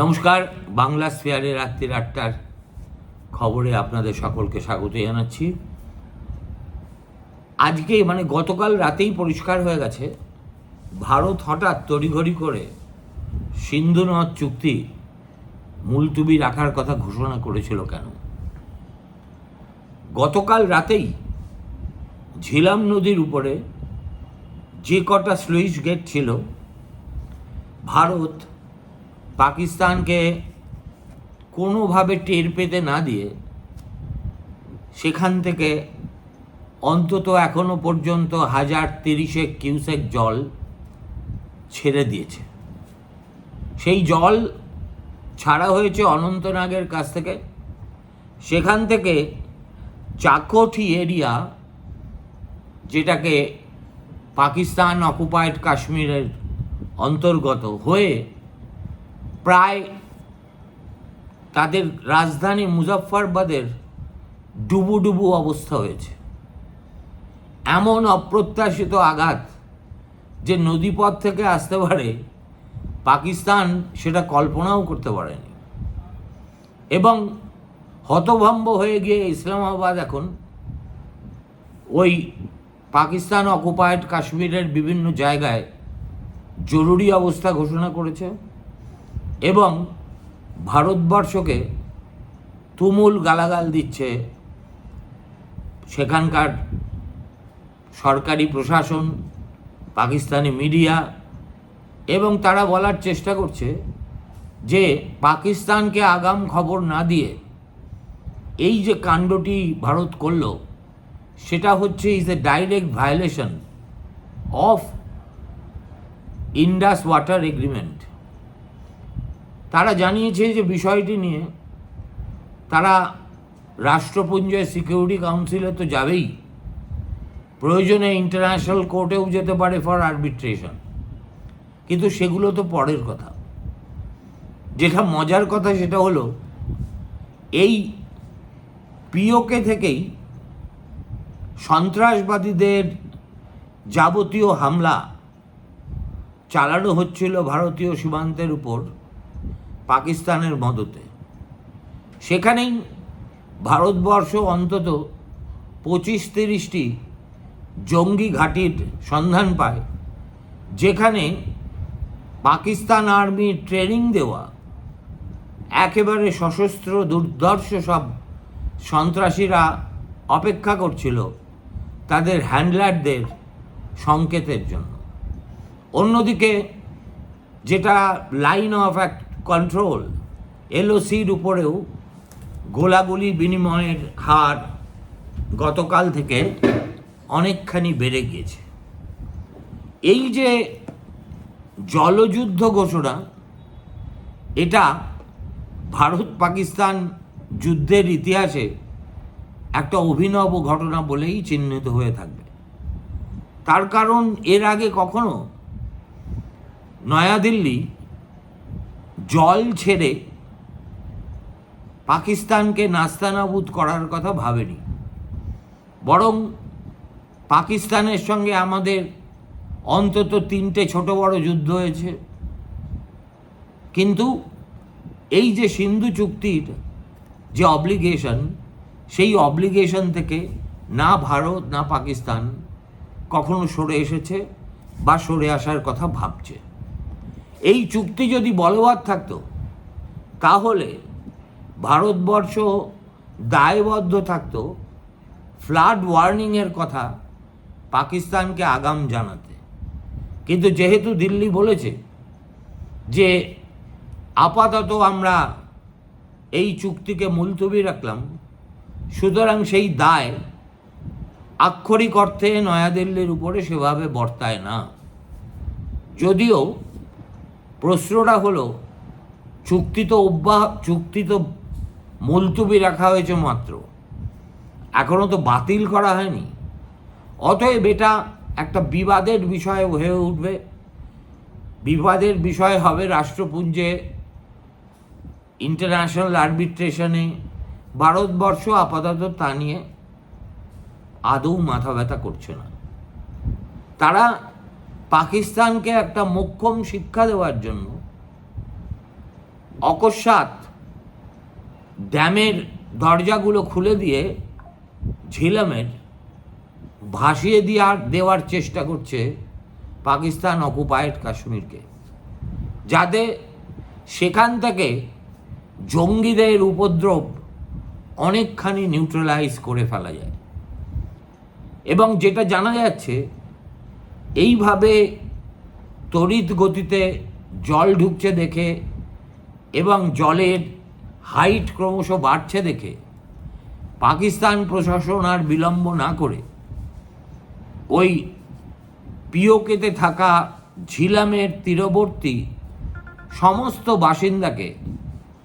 নমস্কার, বাংলা স্পেয়ারে রাত্রির আটটার খবরে আপনাদের সকলকে স্বাগত জানাচ্ছি। আজকে মানে গতকাল রাতেই পরিষ্কার হয়ে গেছে। ভারত হঠাৎ তড়িঘড়ি করে সিন্ধু নদ চুক্তি মুলতুবি রাখার কথা ঘোষণা করেছিল কেন? গতকাল রাতেই ঝিলাম নদীর উপরে যে কটা স্লুইস গেট ছিল, ভারত পাকিস্তানকে কোনোভাবে টের পেতে না দিয়ে সেখান থেকে অন্তত এখনও পর্যন্ত হাজার তিরিশে কিউসেক জল ছেড়ে দিয়েছে। সেই জল ছাড়া হয়েছে অনন্তনাগের কাছ থেকে। সেখান থেকে চাকোঠি এরিয়া, যেটাকে পাকিস্তান অকুপায়েড কাশ্মীরের অন্তর্গত হয়ে প্রায় তাদের রাজধানী মুজফ্ফরবাদের ডুবু ডুবু অবস্থা হয়েছে। এমন অপ্রত্যাশিত আঘাত যে নদীপথ থেকে আসতে পারে পাকিস্তান সেটা কল্পনাও করতে পারেনি। এবং হতভম্ব হয়ে গিয়ে ইসলামাবাদ এখন ওই পাকিস্তান অকুপায়েড কাশ্মীরের বিভিন্ন জায়গায় জরুরি অবস্থা ঘোষণা করেছে। এবং ভারতবর্ষকে তুমুল গালাগাল দিচ্ছে সেখানকার সরকারি প্রশাসন, পাকিস্তানি মিডিয়া এবং তারা বলার চেষ্টা করছে যে পাকিস্তানকে আগাম খবর না দিয়ে এই যে কাণ্ডটি ভারত করল, সেটা হচ্ছে is a direct violation of Indus water agreement তারা জানিয়েছে যে বিষয়টি নিয়ে তারা রাষ্ট্রপুঞ্জের সিকিউরিটি কাউন্সিলে তো যাবেই। প্রয়োজনে ইন্টারন্যাশনাল কোর্টেও যেতে পারে ফর আরবিট্রেশন। কিন্তু সেগুলো তো পরের কথা। যেটা মজার কথা সেটা হলো, এই পিওকে থেকেই সন্ত্রাসবাদীদের যাবতীয় হামলা চালানো হচ্ছিল ভারতীয় সীমান্তের উপর। পাকিস্তানের মদতে। সেখানেই ভারতবর্ষ অন্তত পঁচিশ তিরিশটি জঙ্গি ঘাঁটির সন্ধান পায়, যেখানে পাকিস্তান আর্মি ট্রেনিং দেওয়া, একেবারে সশস্ত্র দুর্ধর্ষ সব সন্ত্রাসীরা অপেক্ষা করছিল তাদের হ্যান্ডলারদের সংকেতের জন্য। অন্যদিকে যেটা লাইন অফ অ্যাক্ট কন্ট্রোল এলওসির উপরেও গোলাগুলি বিনিময়ের হার গতকাল থেকে অনেকখানি বেড়ে গিয়েছে। এই যে জলযুদ্ধ ঘোষণা, এটা ভারত পাকিস্তান যুদ্ধের ইতিহাসে একটা অভিনব ঘটনা বলেই চিহ্নিত হয়ে থাকবে। তার কারণ এর আগে কখনো নয়াদিল্লি জল ছেড়ে পাকিস্তানকে নাস্তানাবুদ করার কথা ভাবেনি। বরং পাকিস্তানের সঙ্গে আমাদের অন্তত তিনটে ছোট বড় যুদ্ধ হয়েছে। কিন্তু এই যে সিন্ধু চুক্তির যে অব্লিগেশন সেই অব্লিগেশন থেকে না ভারত, না পাকিস্তান কখনো সরে এসেছে বা সরে আসার কথা ভাবছে। এই চুক্তি যদি বলবৎ থাকত, তাহলে ভারতবর্ষ দায়বদ্ধ থাকতো ফ্লাড ওয়ার্নিংয়ের কথা পাকিস্তানকে আগাম জানাতে। কিন্তু যেহেতু দিল্লি বলেছে যে আপাতত আমরা এই চুক্তিকে মুলতবি রাখলাম, সুতরাং সেই দায় আক্ষরিক অর্থে নয়াদিল্লির উপরে সেভাবে বর্তায় না। যদিও প্রশ্নটা হলো, চুক্তি তো অব্যাহ, চুক্তি তো মুলতুবি রাখা হয়েছে মাত্র। এখনও তো বাতিল করা হয়নি। অতএব এটা একটা বিবাদের বিষয় হয়ে উঠবে। বিবাদের বিষয় হবে রাষ্ট্রপুঞ্জে ইন্টারন্যাশনাল আরবিট্রেশনে ভারতবর্ষ আপাতত তা নিয়ে আদৌ মাথা ব্যথা করছে না। তারা পাকিস্তানকে একটা মোক্ষম শিক্ষা দেওয়ার জন্য অকস্মাৎ ড্যামের দরজাগুলো খুলে দিয়ে ঝিলামের ভাসিয়ে দেওয়ার দেওয়ার চেষ্টা করছে পাকিস্তান অকুপায়েড কাশ্মীরকে, যাতে সেখান থেকে জঙ্গিদের উপদ্রব অনেকখানি নিউট্রালাইজ করে ফেলা যায়। এবং যেটা জানা যাচ্ছে এইভাবে তড়িৎ গতিতে জল ঢুকছে দেখে এবং জলের হাইট ক্রমশ বাড়ছে দেখে পাকিস্তান প্রশাসন আর বিলম্ব না করে ওই পিওকেতে থাকা ঝিলামের তীরবর্তী সমস্ত বাসিন্দাকে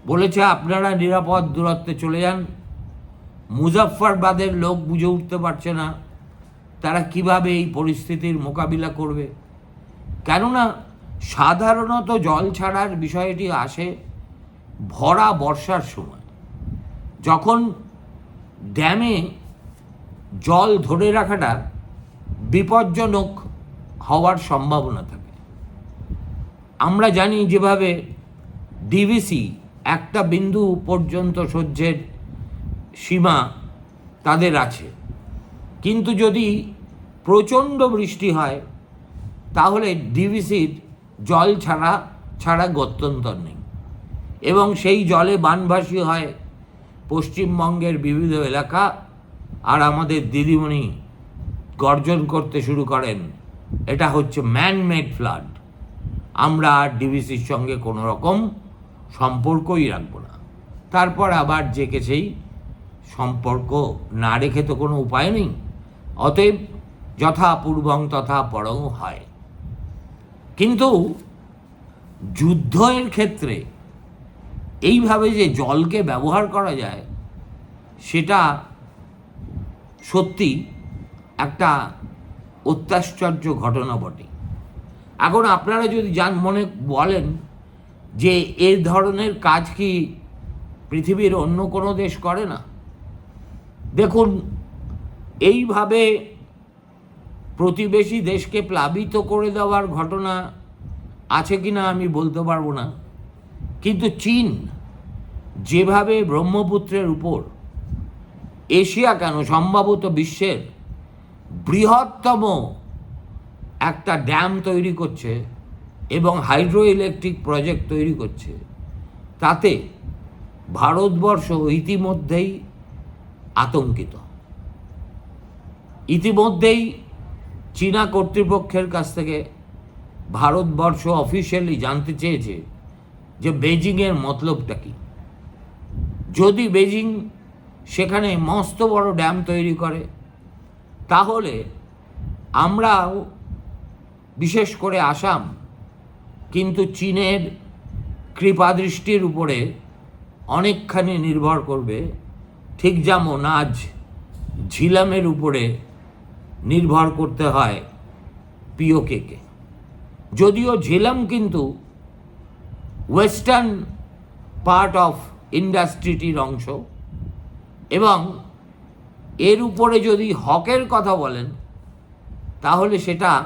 বলেছে, আপনারা নিরাপদ দূরত্বে চলে যান। মুজাফফরবাদের লোক বুঝে উঠতে পারছে না। তারা কীভাবে এই পরিস্থিতির মোকাবিলা করবে? কেননা সাধারণত জল ছাড়ার বিষয়টি আসে ভরা বর্ষার সময়। যখন ড্যামে জল ধরে রাখাটা বিপজ্জনক হওয়ার সম্ভাবনা থাকে। আমরা জানি যেভাবে ডিভিসি একটা বিন্দু পর্যন্ত সহ্যের সীমা তাদের আছে। কিন্তু যদি প্রচণ্ড বৃষ্টি হয়, তাহলে ডিভিসির জল ছাড়া ছাড়া গত্যন্তর নেই। এবং সেই জলে বানভাসী হয় পশ্চিমবঙ্গের বিবিধ এলাকা আর আমাদের দিদিমণি গর্জন করতে শুরু করেন, এটা হচ্ছে ম্যান মেড ফ্লাড আমরা আর ডিভিসির সঙ্গে কোনো রকম সম্পর্কই রাখব না। তারপর আবার জেকে সেই সম্পর্ক না রেখে তো কোনো উপায় নেই। অতএব যথা পূর্বং তথা পরং হয় কিন্তু যুদ্ধের ক্ষেত্রে এইভাবে যে জলকে ব্যবহার করা যায়, সেটা সত্যি একটা অত্যাশ্চর্য ঘটনা বটে। এখন আপনারা যদি যান মনে বলেন যে এই ধরনের কাজ কি পৃথিবীর অন্য কোনো দেশ করে না? দেখুন এইভাবে প্রতিবেশী দেশকে প্লাবিত করে দেওয়ার ঘটনা আছে কি না আমি বলতে পারব না। কিন্তু চীন যেভাবে ব্রহ্মপুত্রের উপর এশিয়া কেন, সম্ভবত বিশ্বের বৃহত্তম একটা ড্যাম তৈরি করছে এবং হাইড্রো ইলেকট্রিক প্রজেক্ট তৈরি করছে, তাতে ভারতবর্ষ ইতিমধ্যেই আতঙ্কিত। ইতিমধ্যেই চীনা কর্তৃপক্ষের কাছ থেকে ভারতবর্ষ অফিসিয়ালি জানতে চেয়েছে যে বেজিংয়ের মতলবটা কী। যদি বেজিং সেখানে মস্ত বড় ড্যাম তৈরি করে, তাহলে আমরাও বিশেষ করে আসাম, কিন্তু চীনের কৃপাদৃষ্টির উপরে অনেকখানি নির্ভর করবে, ঠিক যেমন আজ ঝিলামের উপরে নির্ভর করতে হয় পিওকেকে যদিও ঝিলাম কিন্তু ওয়েস্টার্ন পার্ট অফ ইন্ডাস্ট্রিটির অংশ এবং এর উপরে যদি হকের কথা বলেন, তাহলে সেটা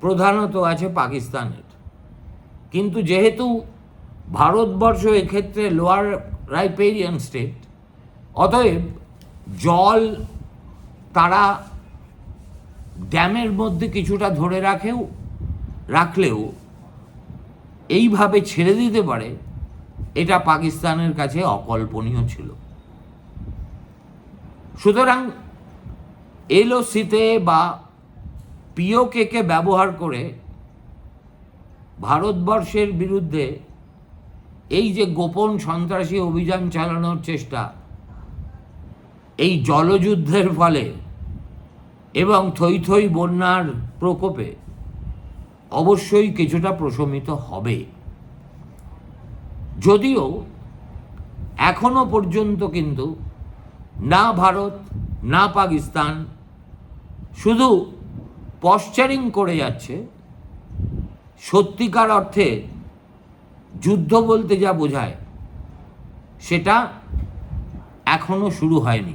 প্রধানত আছে পাকিস্তানের। কিন্তু যেহেতু ভারতবর্ষ এক্ষেত্রে লোয়ার রাইপেরিয়ান স্টেট, অতএব জল, তারা ড্যামের মধ্যে কিছুটা ধরে রাখেও, রাখলেও এইভাবে ছেড়ে দিতে পারে, এটা পাকিস্তানের কাছে অকল্পনীয় ছিল। সুতরাং এলওসিতে বা পিওকেকে ব্যবহার করে ভারতবর্ষের বিরুদ্ধে এই যে গোপন সন্ত্রাসী অভিযান চালানোর চেষ্টা, এই জলযুদ্ধের ফলে এবং থই থই বন্যার প্রকোপে অবশ্যই কিছুটা প্রশমিত হবে। যদিও এখনও পর্যন্ত কিন্তু না ভারত, না পাকিস্তান শুধু পশ্চারিং করে যাচ্ছে, সত্যিকার অর্থে যুদ্ধ বলতে যা বোঝায় সেটা এখনও শুরু হয়নি।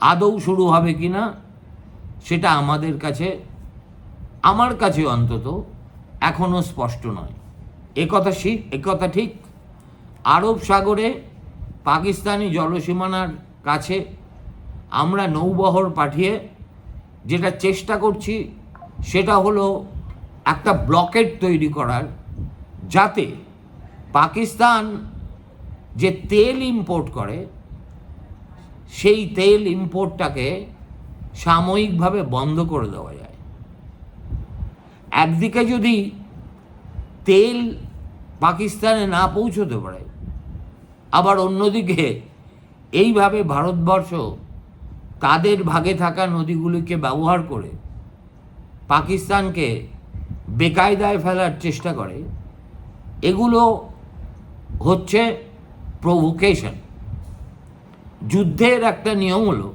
আদৌ শুরু হবে কি না সেটা আমাদের কাছে, আমার কাছে অন্তত, এখনও স্পষ্ট নয়। একথা ঠিক একথা ঠিক। আরব সাগরে পাকিস্তানি জলসীমানার কাছে আমরা নৌবহর পাঠিয়ে যেটা চেষ্টা করছি, সেটা হলো একটা ব্লকেট তৈরি করার, যাতে পাকিস্তান যে তেল ইম্পোর্ট করে, সেই তেল ইম্পোর্টটাকে সাময়িকভাবে বন্ধ করে দেওয়া যায়। একদিকে যদি তেল পাকিস্তানে না পৌঁছতে পারে, আবার অন্যদিকে এইভাবে ভারতবর্ষ তাদের ভাগে থাকা নদীগুলিকে ব্যবহার করে পাকিস্তানকে বেকায়দায় ফেলার চেষ্টা করে, এগুলো হচ্ছে প্রভোকেশন যুদ্ধের একটা নিয়ম হলো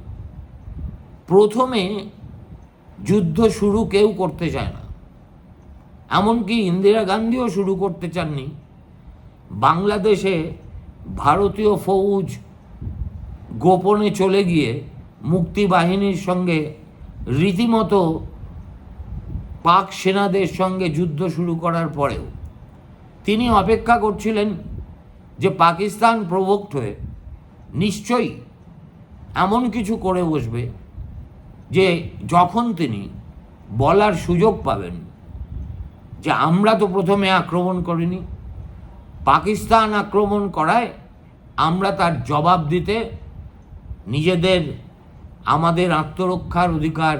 প্রথমে যুদ্ধ শুরু কেউ করতে চায় না। এমনকি ইন্দিরা গান্ধীও শুরু করতে চাননি। বাংলাদেশে ভারতীয় ফৌজ গোপনে চলে গিয়ে মুক্তি বাহিনীর সঙ্গে রীতিমতো পাক সেনাদের সঙ্গে যুদ্ধ শুরু করার পরেও তিনি অপেক্ষা করছিলেন যে পাকিস্তান প্রভোক্ট হয়ে নিশ্চয়ই এমন কিছু করে বসবে। যে যখন তিনি বলার সুযোগ পাবেন যে আমরা তো প্রথমে আক্রমণ করিনি, পাকিস্তান আক্রমণ করায় আমরা তার জবাব দিতে নিজেদের, আমাদের আত্মরক্ষার অধিকার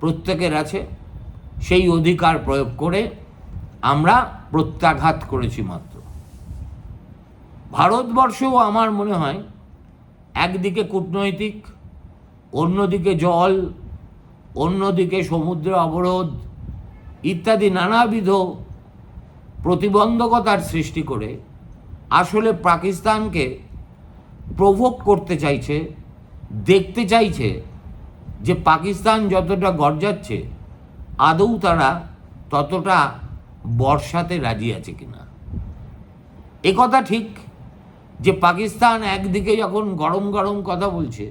প্রত্যেকের আছে, সেই অধিকার প্রয়োগ করে আমরা প্রত্যাঘাত করেছি মাত্র। ভারতবর্ষও আমার মনে হয় একদিকে কূটনৈতিক অন্যদিকে জল, অন্যদিকে সমুদ্র অবরোধ ইত্যাদি নানাবিধ প্রতিবন্ধকতার সৃষ্টি করে আসলে পাকিস্তানকে প্রভোগ করতে চাইছে, দেখতে চাইছে যে পাকিস্তান যতটা গর্জাচ্ছে, আদৌ তারা ততটা বর্ষাতে রাজি আছে কিনা। একথা ঠিক যে পাকিস্তান একদিকে যখন গরম গরম কথা বলছে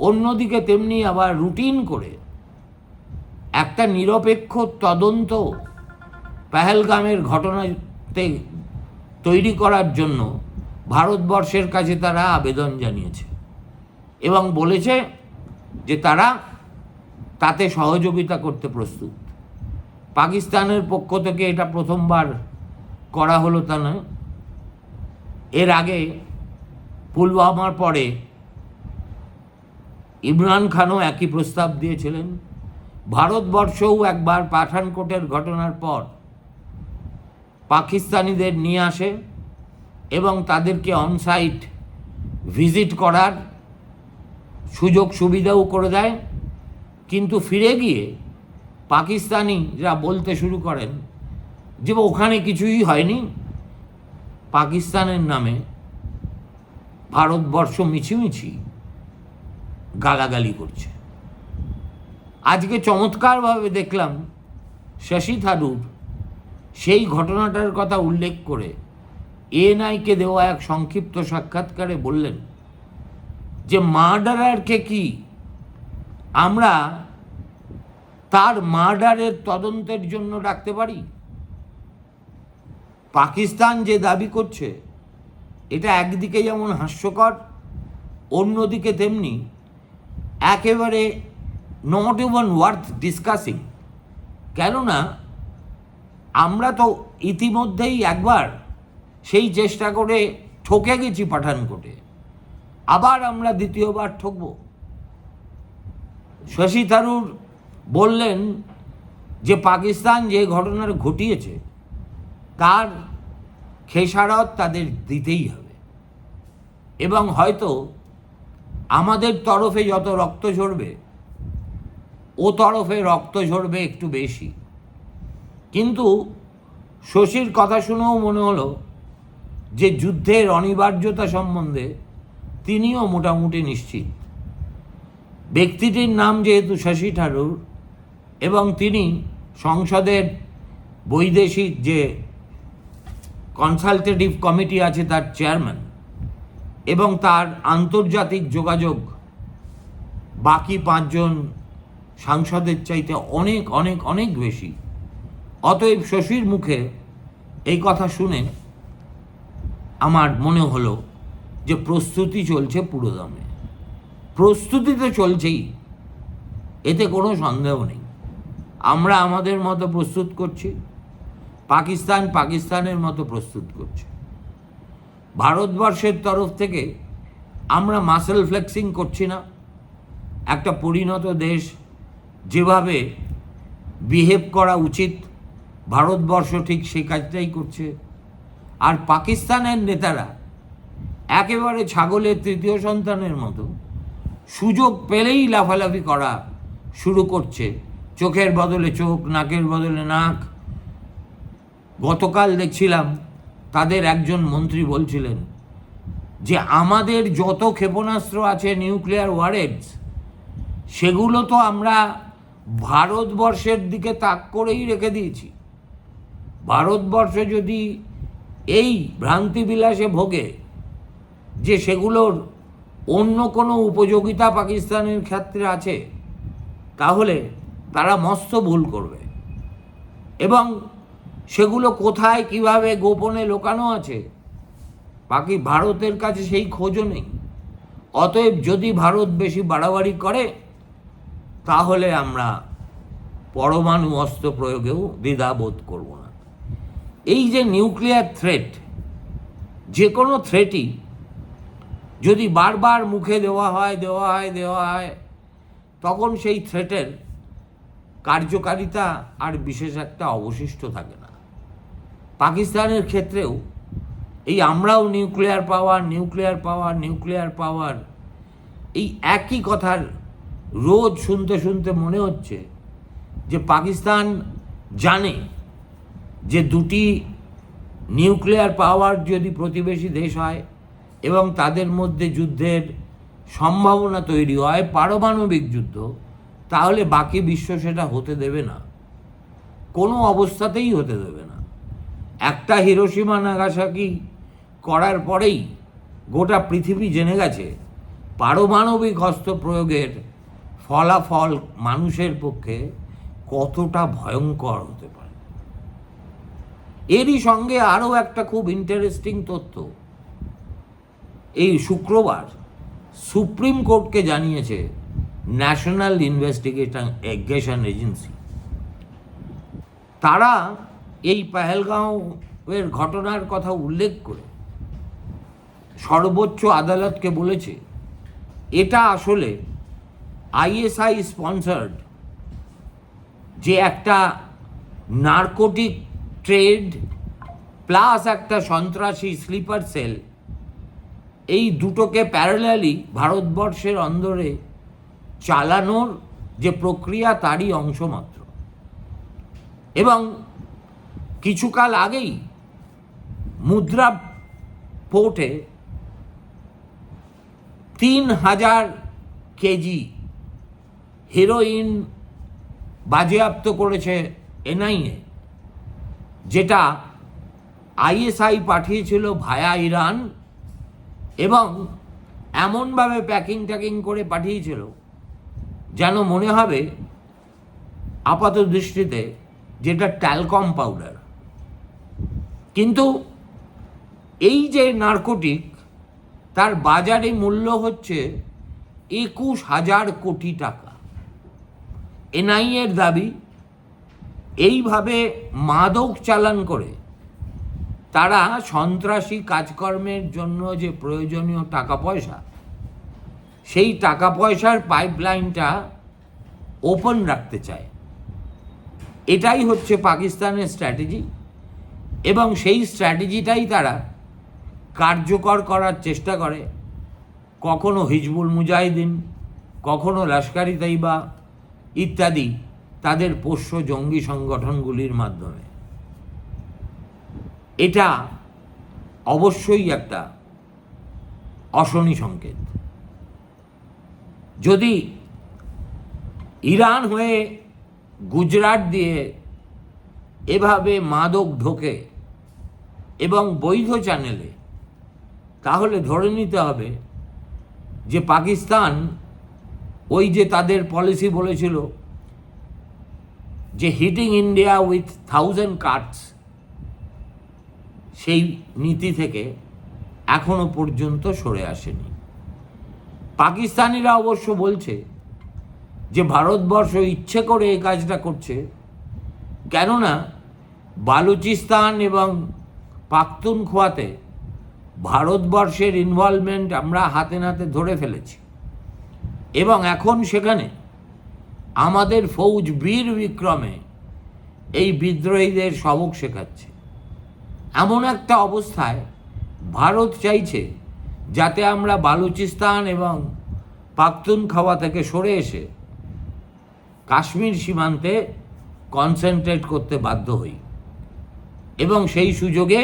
অন্যদিকে তেমনি আবার রুটিন করে। একটা নিরপেক্ষ তদন্ত পেহেলগামের ঘটনাতে তৈরি করার জন্য ভারতবর্ষের কাছে তারা আবেদন জানিয়েছে এবং বলেছে যে তারা তাতে সহযোগিতা করতে প্রস্তুত। পাকিস্তানের পক্ষ থেকে এটা প্রথমবার করা হলো তা নয়। এর আগে পুলওয়ামার পরে ইমরান খানও একই প্রস্তাব দিয়েছিলেন। ভারতবর্ষও একবার পাঠানকোটের ঘটনার পর পাকিস্তানিদের নিয়ে আসে এবং তাদেরকে অনসাইট ভিজিট করার সুযোগ সুবিধাও করে দেয়। কিন্তু ফিরে গিয়ে পাকিস্তানিরা বলতে শুরু করেন যে ওখানে কিছুই হয়নি। পাকিস্তানের নামে ভারতবর্ষ মিছিমিছি। গালাগালি করছে। আজকে চমৎকারভাবে দেখলাম শশী থারুর সেই ঘটনাটার কথা উল্লেখ করে এএনআইকে দেওয়া এক সংক্ষিপ্ত সাক্ষাৎকারে বললেন যে মার্ডারারকে কি আমরা তার মার্ডারের তদন্তের জন্য ডাকতে পারি? পাকিস্তান যে দাবি করছে, এটা একদিকে যেমন হাস্যকর, অন্যদিকে তেমনি একেবারে নট ইভন ওয়ার্থ ডিসকাসিং কেননা, আমরা তো ইতিমধ্যেই একবার সেই চেষ্টা করে ঠকে গেছি পাঠানকোটে। আবার আমরা দ্বিতীয়বার ঠকব। শশী থারুর বললেন যে, পাকিস্তান যে ঘটনার ঘটিয়েছে, তার খেসারত তাদের দিতেই হবে। এবং হয়তো আমাদের তরফে যত রক্ত ঝরবে, ও তরফে রক্ত ঝরবে একটু বেশি। কিন্তু শশীর কথা শুনেও মনে হলো যে যুদ্ধের অনিবার্যতা সম্বন্ধে তিনিও মোটামুটি নিশ্চিত। ব্যক্তিটির নাম যেহেতু শশী থারুর এবং তিনি সংসদের বৈদেশিক যে কনসালটেটিভ কমিটি আছে তার চেয়ারম্যান এবং তার আন্তর্জাতিক যোগাযোগ বাকি পাঁচজন সাংসদের চাইতে অনেক অনেক অনেক বেশি। অতএব শশীর মুখে এই কথা শুনে আমার মনে হলো যে প্রস্তুতি চলছে পুরোদমে। প্রস্তুতি তো চলছেই, এতে কোনো সন্দেহ নেই। আমরা আমাদের মতো প্রস্তুত করছি, পাকিস্তান পাকিস্তানের মতো প্রস্তুত করছে। ভারতবর্ষের তরফ থেকে আমরা মাসেল ফ্লেক্সিং করছি না। একটা পরিণত দেশ যেভাবে বিহেভ করা উচিত, ভারতবর্ষ ঠিক সেই কাজটাই করছে। আর পাকিস্তানের নেতারা একেবারে ছাগলের তৃতীয় সন্তানের মতো সুযোগ পেলেই লাফালাফি করা শুরু করছে। চোখের বদলে চোখ, নাকের বদলে নাক। গতকাল দেখছিলাম তাদের একজন মন্ত্রী বলছিলেন যে আমাদের যত ক্ষেপণাস্ত্র আছে নিউক্লিয়ার ওয়ারেডস, সেগুলো তো আমরা ভারতবর্ষের দিকে তাক করেই রেখে দিয়েছি। ভারতবর্ষ যদি এই ভ্রান্তিবিলাসে ভোগে যে সেগুলোর অন্য কোনো উপযোগিতা পাকিস্তানের ক্ষেত্রে আছে, তাহলে তারা মস্ত ভুল করবে। এবং সেগুলো কোথায়, কীভাবে গোপনে লোকানো আছে? বাকি ভারতের কাছে সেই খোঁজও নেই। অতএব যদি ভারত বেশি বাড়াবাড়ি করে, তাহলে আমরা পরমাণু অস্ত্র প্রয়োগেও দ্বিধাবোধ করব না। এই যে নিউক্লিয়ার থ্রেট যে কোনো থ্রেটই যদি বারবার মুখে দেওয়া হয় দেওয়া হয় দেওয়া হয়, তখন সেই থ্রেটের কার্যকারিতা আর বিশেষ একটা অবশিষ্ট থাকে পাকিস্তানের ক্ষেত্রেও এই আমরাও nuclear power nuclear power nuclear power, এই একই কথার রোজ শুনতে শুনতে মনে হচ্ছে যে পাকিস্তান জানে যে দুটি নিউক্লিয়ার পাওয়ার যদি প্রতিবেশী দেশ হয় এবং তাদের মধ্যে যুদ্ধের সম্ভাবনা তৈরি হয়, পারমাণবিক যুদ্ধ, তাহলে বাকি বিশ্ব সেটা হতে দেবে না। কোনো অবস্থাতেই হতে দেবে না। একটা হিরোসীমা নাগাসাকি করার পরেই গোটা পৃথিবী জেনে গেছে পারমাণবিক অস্ত্র প্রয়োগের ফলাফল মানুষের পক্ষে কতটা ভয়ঙ্কর হতে পারে। এরই সঙ্গে আরও একটা খুব ইন্টারেস্টিং তথ্য। এই শুক্রবার সুপ্রিম কোর্টকে জানিয়েছে ন্যাশনাল ইনভেস্টিগেশন এজেন্সি। তারা এই পেহেলগাঁওয়ের ঘটনার কথা উল্লেখ করে সর্বোচ্চ আদালতকে বলেছে, এটা আসলে আইএসআই স্পন্সার্ড যে একটা নার্কোটিক ট্রেড প্লাস একটা সন্ত্রাসী স্লিপার সেল, এই দুটোকে প্যারালালি ভারতবর্ষের অন্দরে চালানোর যে প্রক্রিয়া তারই অংশ মাত্র এবং কিছুকাল আগেই মুদ্রা পোর্টে তিন হাজার কেজি হেরোইন বাজেয়াপ্ত করেছে এনআইএ, যেটা আইএসআই পাঠিয়েছিল ভায়া ইরান এবং এমনভাবে প্যাকিং ট্যাকিং করে পাঠিয়েছিল যেন মনে হবে আপাত দৃষ্টিতে যেটা ট্যালকম পাউডার। কিন্তু এই যে নার্কোটিক তার বাজারে মূল্য হচ্ছে একুশ হাজার কোটি টাকা। এনআইএর দাবি, এইভাবে মাদক চালান করে তারা সন্ত্রাসী কাজকর্মের জন্য যে প্রয়োজনীয় টাকা পয়সা, সেই টাকা পয়সার পাইপলাইনটা ওপেন রাখতে চায়। এটাই হচ্ছে পাকিস্তানের স্ট্র্যাটেজি এবং সেই স্ট্র্যাটেজিটাই তারা কার্যকর করার চেষ্টা করে। কখনো হিজবুল মুজাহিদিন, কখনো লস্করি তৈবা ইত্যাদি তাদের পোষ্য জঙ্গি সংগঠনগুলির মাধ্যমে। এটা অবশ্যই একটা অশনি সংকেত। যদি ইরান হয়ে গুজরাট দিয়ে এভাবে মাদক ঢোকে এবং বৈধ চ্যানেলে, তাহলে ধরে নিতে হবে যে পাকিস্তান ওই যে তাদের পলিসি বলেছিল যে hitting India with thousand cuts সেই নীতি থেকে এখনও পর্যন্ত সরে আসেনি। পাকিস্তানিরা অবশ্য বলছে যে ভারতবর্ষ ইচ্ছে করে এই কাজটা করছে, কেননা বালুচিস্তান এবং পাখতুনখোয়াতে ভারতবর্ষের ইনভলভমেন্ট আমরা হাতে নাতে ধরে ফেলেছি। এবং এখন সেখানে আমাদের ফৌজ বীর বিক্রমে এই বিদ্রোহীদের সবক শেখাচ্ছে। এমন একটা অবস্থায় ভারত চাইছে যাতে আমরা বালুচিস্তান এবং পাখতুনখাওয়া থেকে সরে এসে কাশ্মীর সীমান্তে কনসেন্ট্রেট করতে বাধ্য হই। এবং সেই সুযোগে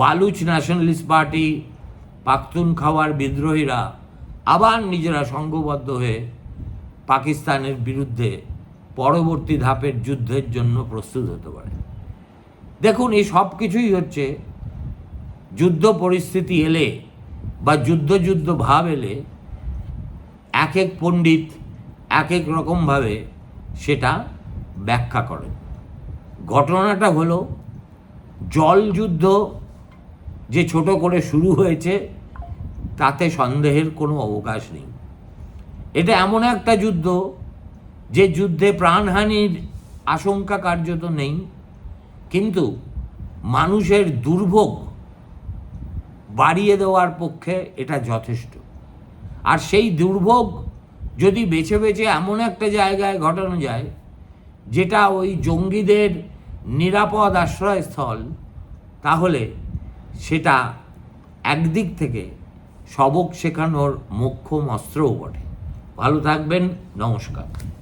বালুচ ন্যাশনালিস্ট পার্টি, পাখতুন খাওয়ার বিদ্রোহীরা আবার নিজেরা সংঘবদ্ধ হয়ে পাকিস্তানের বিরুদ্ধে পরবর্তী ধাপের যুদ্ধের জন্য প্রস্তুত হতে পারে। দেখুন, এই সব কিছুই হচ্ছে যুদ্ধ পরিস্থিতি এলে বা যুদ্ধ যুদ্ধ ভাব এলে এক এক পণ্ডিত এক এক রকমভাবে সেটা ব্যাখ্যা করেন। ঘটনাটা হলো জলযুদ্ধ যে ছোট করে শুরু হয়েছে, তাতে সন্দেহের কোনো অবকাশ নেই। এটা এমন একটা যুদ্ধ যে যুদ্ধে প্রাণহানির আশঙ্কা কার্যত নেই, কিন্তু মানুষের দুর্ভোগ বাড়িয়ে দেওয়ার পক্ষে এটা যথেষ্ট। আর সেই দুর্ভোগ যদি বেছে বেছে এমন একটা জায়গায় ঘটানো যায়, যেটা ওই জঙ্গিদের নিরাপদ আশ্রয়স্থল তাহলে সেটা একদিক থেকে সবক শেখানোর মোক্ষম অস্ত্রও বটে। ভালো থাকবেন নমস্কার।